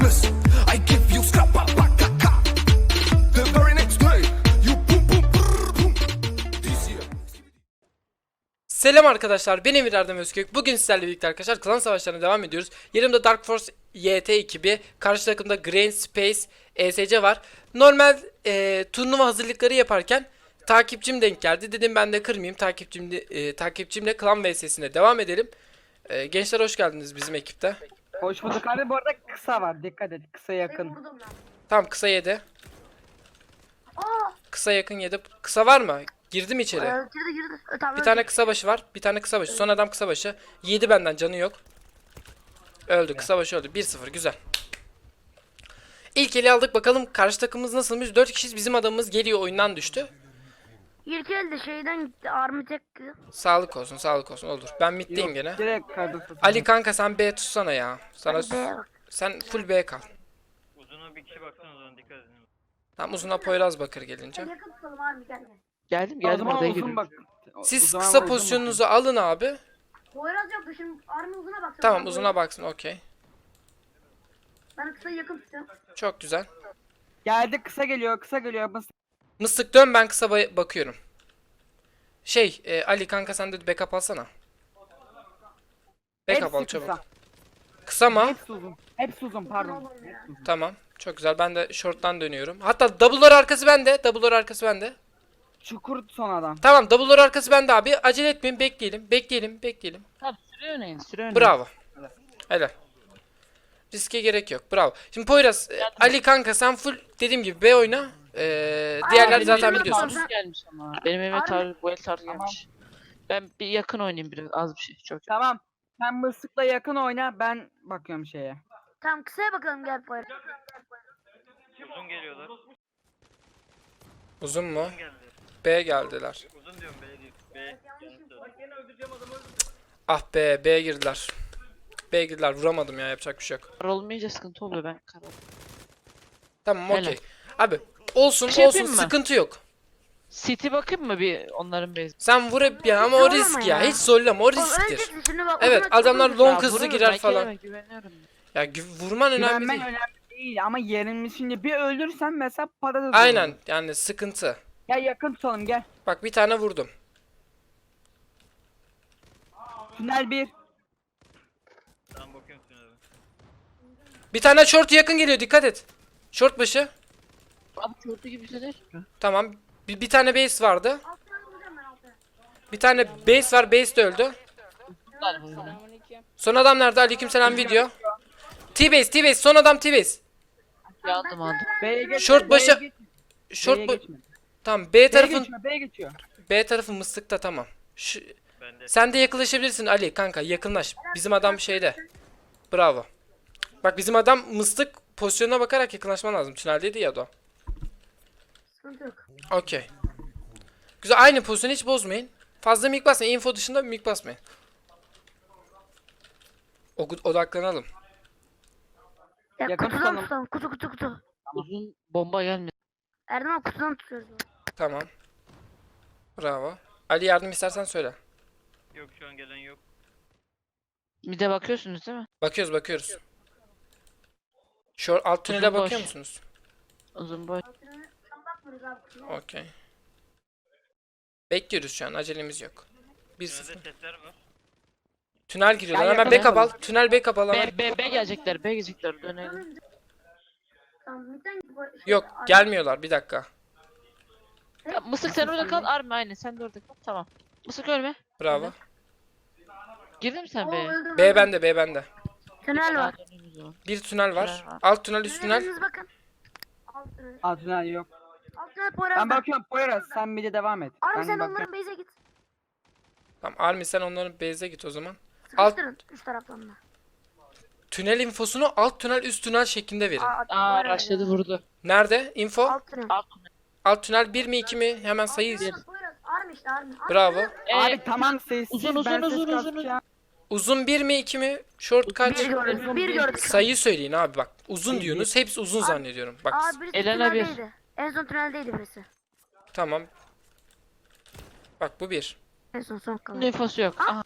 Christmas. I give you scrap year. Selam arkadaşlar ben Emir Erdem Özkök. Bugün sizlerle birlikte arkadaşlar klan savaşlarına devam ediyoruz. Yanımda Dark Force YT ekibi, karşı takımda Grain Space ESC var. Normal e, turnuva hazırlıkları yaparken takipçim denk geldi. Dedim ben de kırmayayım takipçimle, e, takipçimle klan vs'sine devam edelim. E, gençler hoş geldiniz bizim ekipte. Hoş bulduk abi bu arada kısa var dikkat et kısa yakın. Tamam kısa yedi. Kısa yakın yedi. Kısa var mı? Girdim içeri. Ee, girdi girdi. Ee, tamam, Bir tane kısa başı var. Bir tane kısa başı. Son adam kısa başı. Yedi benden canı yok. Öldü. Kısa başı öldü. 1-0 güzel. İlk eli aldık bakalım karşı takımımız nasılmış. 4 kişiyiz. Bizim adamımız geliyor oyundan düştü. İlk elde şeyden gitti. Army tek. Sağlık olsun sağlık olsun olur. Ben middeyim Yok, gene. Direkt kardı tutun. Ali kanka sen B tutsana ya. Sana B'ye bak. sen full B kal. Uzuna bir kişi baksana o zaman dikkat edin. Tamam uzuna Poyraz Bakır gelince. Yakın tutalım Army gel gel. Geldim O geldim zaman odaya uzun girdim. bak. O Siz zaman kısa uzun pozisyonunuzu alın abi. Poyraz yoktu şimdi Army uzuna baksana. Tamam uzuna baksın okey. Ben kısa yakın tutuyorum. Çok güzel. Geldi kısa geliyor kısa geliyor. Mıs- Mıstık dön ben kısa ba- bakıyorum. Şey e, Ali kanka sen de backup alsana. Backup al çabuk. kısa. Kısa mı? Hepsi uzun. Hepsi uzun pardon. Hepsi uzun. Tamam. Çok güzel. Ben de short'tan dönüyorum. Hatta double door arkası bende. Double door arkası bende. Çukur son adam. Tamam double door arkası bende abi. Acele etmeyin. Bekleyelim. Bekleyelim. Bekleyelim. Tamam süre oynayın süre oynayın. Bravo. Helal. Riske gerek yok. Bravo. Şimdi Poyraz, e, Ali kanka sen full dediğim gibi B oyna. Ee, diğerleri Abi, zaten benim biliyorsunuz. gelmiş ama. Benim evime tar bu el tar gelmiş. Ben bir yakın oynayayım biraz az bir şey çok. Tamam. Sen mısıkla yakın oyna ben bakıyorum şeye. Tamam kısaya bakalım gel Poyraz. Uzun geliyorlar. Uzun mu? Uzun geldi. B geldiler. Uzun diyorum B değil. B. Ah be B girdiler. B girdiler. Vuramadım ya. Yapacak bir şey yok. Kar olmayınca sıkıntı oluyor ben kar ol- Tamam Helal. okey. Abi olsun şey olsun yapayım mı? sıkıntı yok. City bakayım mı bir onların base? Sen vur hep ya ama o Zorlama risk ya. ya. Hiç zorlama o Oğlum risktir. bak. Evet adamlar long Ya hızlı vururum, girer ben falan. kendime güveniyorum. Ya gü- vurman önemli Güvenmen değil. önemli değil ama yerimiz şimdi bir ölürsen mesela para da Aynen zorlanır. yani sıkıntı. Gel yakın tutalım gel. Bak bir tane vurdum. Tünel bir. Bir tane short yakın geliyor dikkat et. Short başı. Abi kördü gibi bir şey? Tamam. Bir, bir tane base vardı. Bir tane base var. Base de öldü. Son adam nerede? Aleykümselam video. T-base, T-base. Son adam T-base. Aldım aldım. B'ye. Short B'ye başı- Short B'ye bu geçme. Tamam B B'ye tarafın B'ye geçiyor. B tarafı mıstıkta tamam. Şu, Ben de. sen de yakınlaşabilirsin Ali kanka yakınlaş. Bizim adam şeyde. Bravo. Bak bizim adam mıstık pozisyonuna bakarak yakınlaşman lazım. Tüneldeydi ya da. Sıkıntı yok. Okey. Güzel aynı pozisyonu hiç bozmayın. Fazla mik basmayın. Info dışında mik basmayın. O- odaklanalım. Ya Yakın kutudan tutalım. tutalım. Kutu kutu kutu. Uzun bomba gelmedi. Erdem abi kutudan tutuyoruz. Tamam. Bravo. Ali yardım istersen söyle. Yok şu an gelen yok. Bir de bakıyorsunuz değil mi? Bakıyoruz bakıyoruz. Şu alt tünele Uzun boş. bakıyor musunuz? Uzun boy. Abi kutuya. Okey. Bekliyoruz şu an. Acelemiz yok. 1-0. Tünelde sesler var. Tünel giriyorlar. Gel Hemen yakala. backup al. Tünel backup al hemen. B, B, B gelecekler B gelecekler dönelim. Tamam midden bu- şey, Yok gelmiyorlar. Bir dakika. Ya, Mısık sen orada kal Army aynı sen de orada kal tamam. Mısık ölme. Bravo. Girdin mi sen Oo, B'ye? B bende B bende. Tünel var. O. Bir tünel var. Tünel var. Alt tünel üst tünel. Bakın. Alt tünel yok. Alt tünel Poyraz. Ben bakıyorum Poyraz sen bir de devam et. Army ben sen bakıyorum. onların base'e git. Tamam Army sen onların base'e git o zaman. Alt Sıkıştırın üç taraftan da. tünel infosunu alt tünel üst tünel şeklinde verin. Aa, Aa Poyraz ya. vurdu. Nerede? Info. Alt tünel. Alt Alt tünel 1 mi 2 mi? Hemen sayı. Poyraz, Poyraz. İşte. Army. Bravo. Ee, Abi tamam sessiz. uzun, uzun, ben ses uzun, uzun, kasacağım. Uzun 1 mi 2 mi? Short kaç? Bir gördük. Bir gördük. Sayı söyleyin abi bak. Uzun diyorsunuz. Hepsi uzun zannediyorum. Bak. Birisi Elena bir. En son tüneldeydi birisi. Tamam. Bak bu bir. En son son kalan. nüfusu yok. Aha.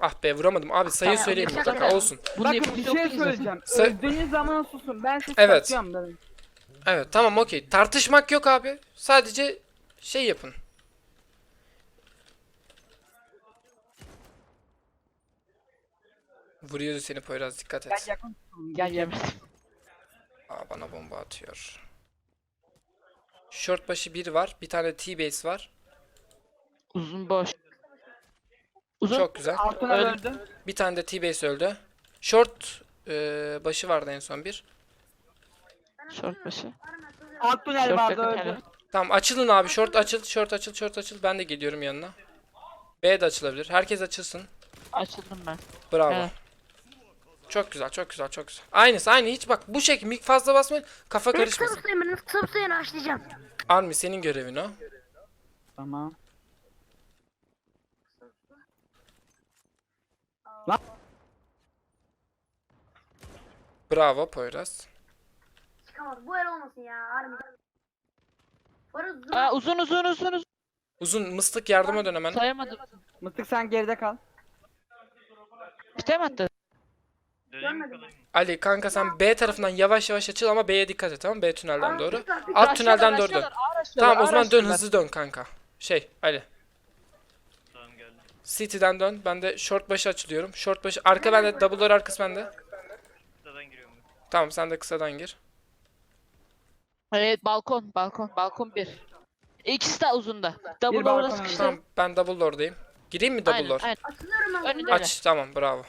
Ah be vuramadım. Abi sayı Tamam, söyleyeyim yapacak mutlaka bir olsun. Bunun Bakın bir yok şey zaten. söyleyeceğim. Sa- Öldüğünüz zaman susun. Ben sizi Evet. satıyorum dedim. Evet tamam okey. Tartışmak yok abi. Sadece şey yapın. Vuruyordu seni Poyraz dikkat Gel et. yakın tutun. Gel yemedim. Aa, bana bomba atıyor. Short başı bir var. Bir tane T-base var. Uzun boş. Uzun. Çok güzel. Altına Öldü. öldü. Bir tane de T-base öldü. Short e, başı vardı en son bir. Short başı. Alt tünel Short vardı yakın öldü. Tamam açılın abi. Short açıl, short açıl, short açıl. Ben de geliyorum yanına. B de açılabilir. Herkes açılsın. Açıldım ben. Bravo. Evet. Çok güzel, çok güzel, çok güzel. Aynısı, aynı. Hiç bak bu şekil mik fazla basmayın. Kafa karışmasın. tutayım ben kısa tutayım açlayacağım. Army senin görevin o. Tamam. Bravo Poyraz. Çıkamaz. Bu el olmasın ya. Dur. Aa, uzun uzun uzun uzun. Uzun mıstık yardıma dön hemen. Sayamadım. Mıstık sen geride kal. Bite mi attı? Görmedim. Ali kanka sen B tarafından yavaş yavaş açıl ama B'ye dikkat et tamam? B tünelden Aa, doğru. Alt Aşağıdan, tünelden doğru dön. Tamam o zaman dön hızlı dön kanka. Şey Ali. Tamam geldim. City'den dön. Ben de short başı açılıyorum. Short başı arka bende. Double door arkası bende. Kısadan giriyorum. Tamam sen de kısadan gir. Evet balkon balkon balkon bir. İkisi de uzunda. Double balkon orası. Tamam ben double door'dayım. Gireyim mi double Aynen, door? aynen. Açılıyorum ben. Önünde Aç tamam bravo.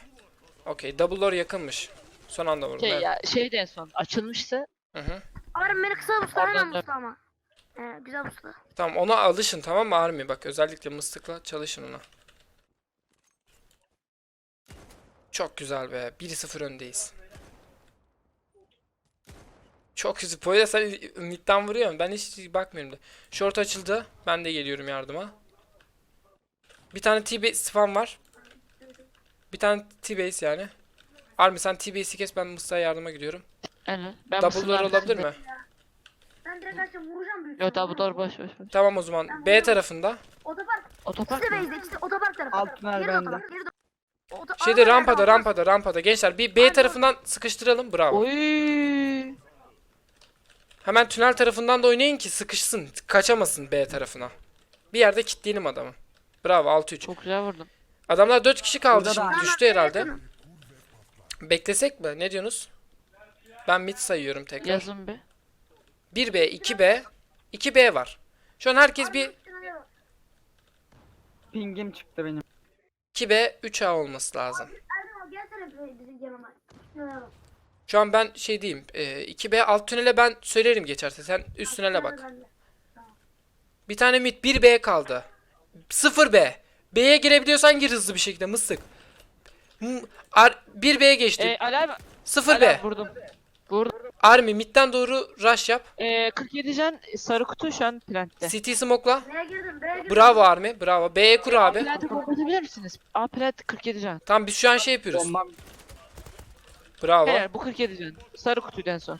Okey double door yakınmış. Son anda vurdum. Şey evet. ya şeydi en son açılmıştı. Hı hı. Harbi beni kısa usta hemen usta ama. Ee, güzel usta. Tamam ona alışın tamam mı Army? Bak özellikle mıstıkla çalışın ona. Çok güzel be. 1-0 öndeyiz. Çok güzel. Poyla sen midden vuruyorsun. Ben hiç bakmıyorum da. Short açıldı. Ben de geliyorum yardıma. Bir tane T-base spam var. Bir tane T-base yani. Army sen T-base'i kes ben mıstığa yardıma gidiyorum. Aynen. Ben Double mısırın door olabilir mi? Ben direkt açacağım vuracağım büyük. Yok ihtimalle. double door boş boş boş. Tamam o zaman B tarafında. Otopark. Otopark İkisi mı? base'de ikisi de otopark tarafı. Alt tünel Geri de bende. otopark, geri de- Oto- Şeyde rampada rampada rampada. Gençler bir B tarafından sıkıştıralım. Bravo. Oy. Hemen tünel tarafından da oynayın ki sıkışsın. Kaçamasın B tarafına. Bir yerde kilitleyelim adamı. Bravo 6-3. Çok güzel vurdum. Adamlar 4 kişi kaldı Burada da- şimdi düştü herhalde. Beklesek mi? Ne diyorsunuz? Ben mid sayıyorum tekrar. Yazın bir. 1B, 2B, 2B var. Şu an herkes bir Pingim çıktı benim. 2B, 3A olması lazım. Şu an ben şey diyeyim. e, 2B alt tünele ben söylerim geçerse. Sen üst tünele bak. Bir tane mid 1B kaldı. 0B. B'ye girebiliyorsan gir hızlı bir şekilde mıstık. Ar 1B'ye geçti. Ee, Ali abi. 0B. Ali abi vurdum. Vurdum. Army midden doğru rush yap. Ee, 47 can sarı kutu şu an plantte. City smoke'la. B'ye girdim B'ye girdim. Bravo Army. Bravo. B'ye kur abi. Plante kapatabilir misiniz? A plant 47 can. Tamam biz şu an şey yapıyoruz. Bombam. Bravo. Helal bu 47 can. Sarı kutuydu en son.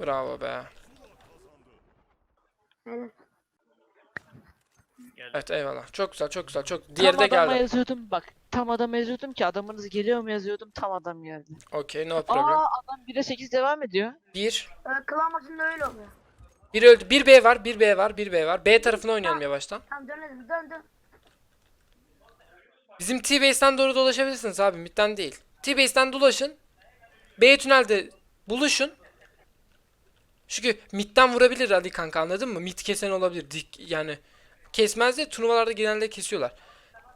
Bravo be. Evet. Geldim. Evet eyvallah. Çok güzel çok güzel çok. Diğeri tam de adama geldi. yazıyordum bak. Tam adama yazıyordum ki adamınız geliyor mu yazıyordum. Tam adam geldi. Okey no problem. Aa adam 1'e 8 devam ediyor. 1. Ee, klan maçında öyle oluyor. 1 öldü. 1 B var. 1 B var. 1 B var. B tarafına oynayalım yavaştan. Tamam dön hadi dön dön. Bizim T-Base'den doğru dolaşabilirsiniz abi. Mid'den değil. T-Base'den dolaşın. B tünelde buluşun. Çünkü mid'den vurabilir Ali kanka anladın mı? Mid kesen olabilir. Dik yani kesmez de turnuvalarda genelde kesiyorlar.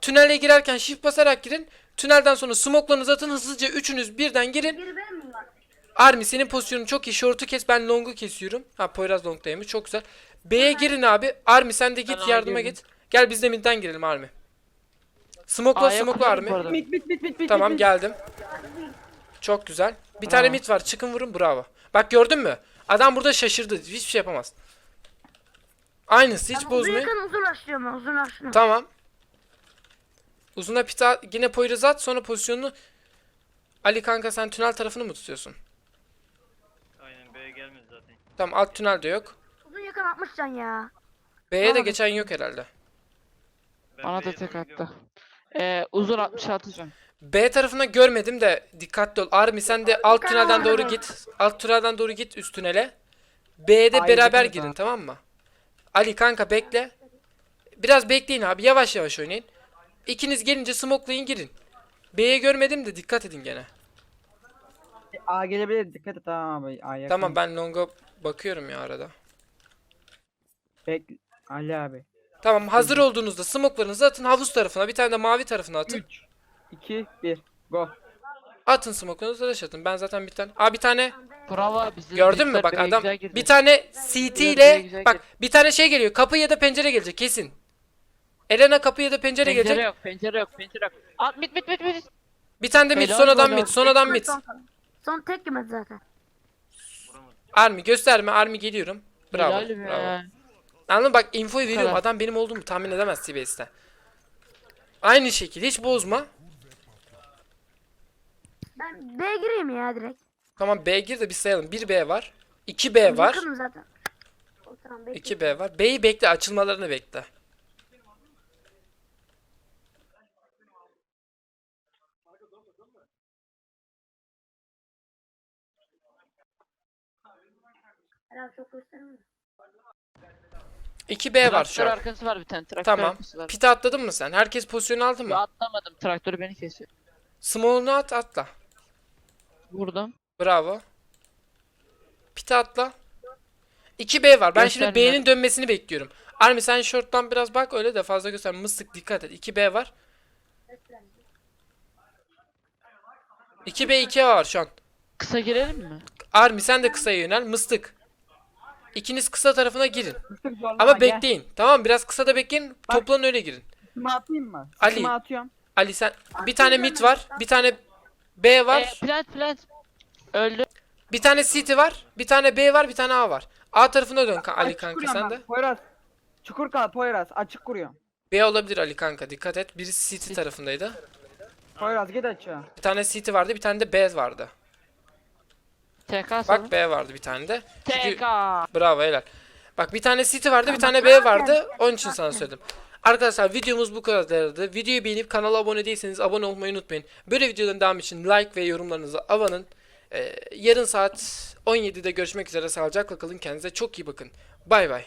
Tünele girerken shift basarak girin. Tünelden sonra smoke'larınızı atın hızlıca üçünüz birden girin. Biri benim mi var? Army senin pozisyonun çok iyi. Short'u kes ben long'u kesiyorum. Ha Poyraz long'daymış çok güzel. B'ye girin abi. Army sen de git Ben A'ya yardıma git. Gel biz de mid'den girelim Army. Smoke'la A'ya smoke'la Army. arada. Bit bit bit bit bit. Tamam bit. geldim. Çok güzel. Bir tane Bravo. mid var. Çıkın vurun bravo. Bak gördün mü? Adam burada şaşırdı. Hiçbir şey yapamaz. Aynısı hiç Tamam, uzun bozmayın. yakın uzun açlıyorum ben uzun açlıyorum. Tamam. Uzuna pita yine Poyraz'ı at sonra pozisyonunu Ali kanka sen tünel tarafını mı tutuyorsun? Aynen B'ye gelmedi zaten. Tamam alt tünel de yok. Uzun yakın 60 can ya. B'ye de geçen yok herhalde. Ben Bana da tek attı. Ee, uzun 66 can. B tarafına görmedim de dikkatli ol. Army sen de alt tünelden doğru git. Alt tünelden doğru git üst tünele. B'de Ay, beraber girin tamam mı? Ali kanka bekle. Biraz bekleyin abi. Yavaş yavaş oynayın. İkiniz gelince smokelayın girin. B'ye görmedim de dikkat edin gene. A gelebilir dikkat et tamam abi. A yakın. Tamam ben longa bakıyorum ya arada. Bek Ali abi. Tamam hazır olduğunuzda smoke'larınızı atın havuz tarafına. Bir tane de mavi tarafına atın. 3 2 1 Go. Atın smoke'larınızı dash atın. Ben zaten bir tane. Aa bir tane Bravo bizi. gördün mü bak adam. Bir tane CT ile bak bir tane şey geliyor. Kapı ya da pencere gelecek kesin. Elena kapı ya da pencere Pencere gelecek. yok, pencere yok, pencere yok. At mit mit mit mit. Bir tane de mid, Helal son adam bana. mid, son tek yemedi zaten. Army gösterme, Army geliyorum. Bravo, Helal be. bravo. Anladın? Bak infoyu veriyorum. Adam benim olduğumu tahmin edemez CBS'ten. Aynı şekilde hiç bozma. Ben B'ye gireyim ya direkt. Tamam B gir de bir sayalım. 1 B var. 2 B var. Yakınım zaten. O tamam bekle. 2 B var. B'yi bekle, açılmalarını bekle. Herhalde çok göstermiyor. 2 B var şu Traktör an. arkası var bir tane. Traktör Tamam. arkası var. Pite atladın mı sen? Herkes pozisyonu aldı Yo, mı? atlamadım. Traktörü beni kesiyor. Small'unu at, atla. Vurdum. Bravo. Pite atla. 2 B var. Ben şimdi Göstermiyor. B'nin dönmesini bekliyorum. Army sen short'tan biraz bak öyle de fazla göster. Mıstık dikkat et. 2 B var. 2 B 2 A var şu an. Kısa girelim mi? Army sen de kısaya yönel. Mıstık. İkiniz kısa tarafına girin. Ama bekleyin. Tamam biraz kısa da bekleyin. Toplanın öyle girin. Sıkma atayım mı? Ali. Sıkma atıyorum. Ali sen bir tane mid var. Bir tane B var. Ee, plant plant. Öldü. Bir tane CT var. Bir tane B var. Bir tane A var. A tarafına dön ka- Ali Açık kanka kuruyorum sen ben. de. Poyraz. Çukur kal Poyraz. Açık kuruyorum. B olabilir Ali kanka. Dikkat et. Birisi CT tarafındaydı. Poyraz git açığa. Bir tane CT vardı. Bir tane de B vardı. TK Bak. B vardı bir tane de. Çünkü- TK. Bravo helal. Bak bir tane City vardı, bir tane B vardı. Onun için sana söyledim. Arkadaşlar videomuz bu kadardı. Videoyu beğenip kanala abone değilseniz abone olmayı unutmayın. Böyle videoların devamı için like ve yorumlarınızı avanın. Ee, yarın saat 17'de görüşmek üzere. Sağlıcakla kalın. Kendinize çok iyi bakın. Bay bay.